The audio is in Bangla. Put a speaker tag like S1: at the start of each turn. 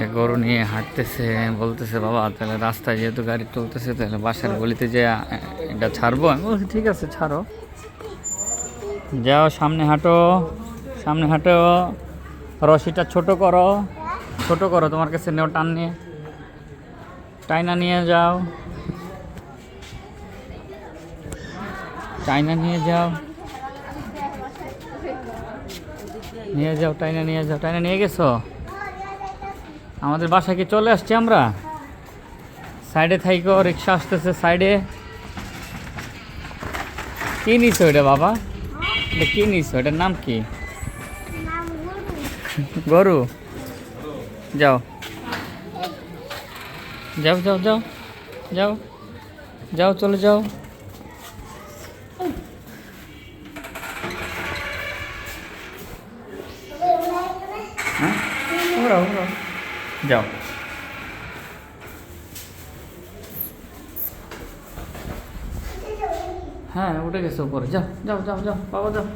S1: সে গরু নিয়ে হাঁটতেছে, বলতেছে, বাবা, তাহলে রাস্তায় যেহেতু গাড়ি চলতেছে তাহলে বাসার গলিতে যে এটা ছাড়বো? আমি বলছি, ঠিক আছে, ছাড়ো। যাও, সামনে হাঁটো সামনে হাঁটো, রশিটা ছোট করো ছোট করো, তোমার কাছে নেও টান নিয়ে। টাইনা নিয়ে যাও। টাইনা নিয়ে যাও। নিয়ে যাও টাইনা নিয়ে যাও। টাইনা নিয়ে গেছো? আমাদের বাসায় কি চলে আসছি আমরা? সাইডে থাইকো, রিক্সা আসতেছে সাইডে কি নিছো এটা বাবা? এটা কি নিছো? এটার নাম কি? গরু। যাও। যাও যাও যাও। যাও। যাও, চলে যাও। হ্যাঁ? ওরাও ওরাও যাও হ্যাঁ উঠে গেছে উপরে যাও যাও যাও যাও বাবা যাও